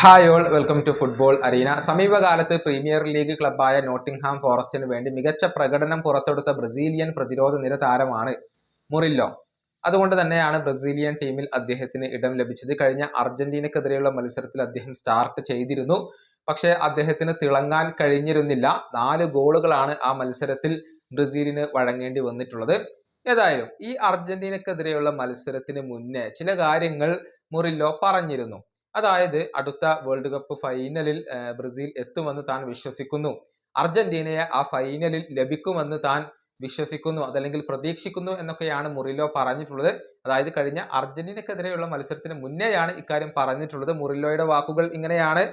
Hi all welcome to football arena. സമീപകാലത്ത് premier league ക്ലബ്ബായ Nottingham ഫോറസ്റ്റിന് വേണ്ടി മികച്ച പ്രകടനം പുറത്തെടുത്ത ബ്രസീലിയൻ പ്രതിരോധ നിര താരമാണ് മുറില്ലോ. അതുകൊണ്ട് തന്നെയാണ് ബ്രസീലിയൻ ടീമിൽ അദ്ദേഹത്തിന് ഇടം ലഭിച്ചത്. കഴിഞ്ഞ അർജന്റീനക്കെതിരെയുള്ള മത്സരത്തിൽ അദ്ദേഹം സ്റ്റാർട്ട് ചെയ്തിരുന്നു. പക്ഷേ അദ്ദേഹത്തിന് തിളങ്ങാൻ കഴിഞ്ഞിരുന്നില്ല. നാല് ഗോളുകളാണ് ആ മത്സരത്തിൽ ബ്രസീലിന് വഴങ്ങേണ്ടി വന്നിട്ടുള്ളത്. ഏതായാലും ഈ അർജന്റീനക്കെതിരെയുള്ള മത്സരത്തിന് മുന്നേ ചില കാര്യങ്ങൾ മുറില്ലോ പറഞ്ഞിരുന്നു. അതായത് അടുത്ത വേൾഡ് കപ്പ് ഫൈനലിൽ ബ്രസീൽ എത്തുമെന്ന് താൻ വിശ്വസിക്കുന്നു. അർജന്റീനയെ ആ ഫൈനലിൽ ലഭിക്കുമെന്ന് താൻ വിശ്വസിക്കുന്നു അതല്ലെങ്കിൽ പ്രതീക്ഷിക്കുന്നു എന്നൊക്കെയാണ് മുറിലോ പറഞ്ഞിട്ടുള്ളത്. അതായത് കഴിഞ്ഞ അർജന്റീനക്കെതിരെയുള്ള മത്സരത്തിന് മുന്നേയാണ് ഇക്കാര്യം പറഞ്ഞിട്ടുള്ളത്. മുറിലോയുടെ വാക്കുകൾ ഇങ്ങനെയാണ്.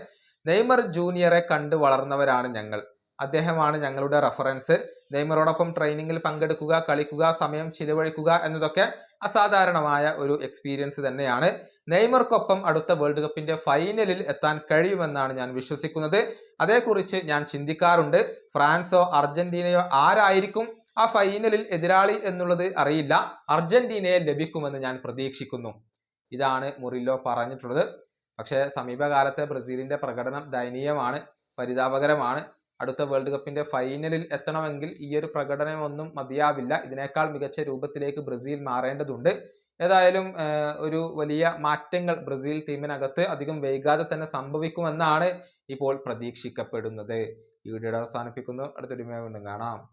നെയ്മർ ജൂനിയറെ കണ്ട് വളർന്നവരാണ് ഞങ്ങൾ. അദ്ദേഹമാണ് ഞങ്ങളുടെ റെഫറൻസ് നെയ്മറോടൊപ്പം ട്രെയിനിങ്ങിൽ പങ്കെടുക്കുക കളിക്കുക സമയം ചിലവഴിക്കുക എന്നതൊക്കെ അസാധാരണമായ ഒരു എക്സ്പീരിയൻസ് തന്നെയാണ്. നെയ്മർക്കൊപ്പം അടുത്ത വേൾഡ് കപ്പിന്റെ ഫൈനലിൽ എത്താൻ കഴിയുമെന്നാണ് ഞാൻ വിശ്വസിക്കുന്നത്. അതേക്കുറിച്ച് ഞാൻ ചിന്തിക്കാറുണ്ട്. ഫ്രാൻസോ അർജന്റീനയോ ആരായിരിക്കും ആ ഫൈനലിൽ എതിരാളി എന്നുള്ളത് അറിയില്ല. അർജന്റീനയെ ലഭിക്കുമെന്ന് ഞാൻ പ്രതീക്ഷിക്കുന്നു. ഇതാണ് മുറില്ലോ പറഞ്ഞിട്ടുള്ളത്. പക്ഷേ സമീപകാലത്തെ ബ്രസീലിന്റെ പ്രകടനം ദയനീയമാണ് പരിതാപകരമാണ്. അടുത്ത വേൾഡ് കപ്പിന്റെ ഫൈനലിൽ എത്തണമെങ്കിൽ ഈ ഒരു പ്രകടനമൊന്നും മതിയാവില്ല. ഇതിനേക്കാൾ മികച്ച രൂപത്തിലേക്ക് ബ്രസീൽ മാറേണ്ടതുണ്ട്. ഏതായാലും ഒരു വലിയ മാറ്റങ്ങൾ ബ്രസീൽ ടീമിനകത്ത് അധികം വൈകാതെ തന്നെ സംഭവിക്കുമെന്നാണ് ഇപ്പോൾ പ്രതീക്ഷിക്കപ്പെടുന്നത്. ഈ വീഡിയോയുടെ അവസാനിപ്പിക്കുന്നു. അടുത്തൊരു വീണ്ടും കാണാം.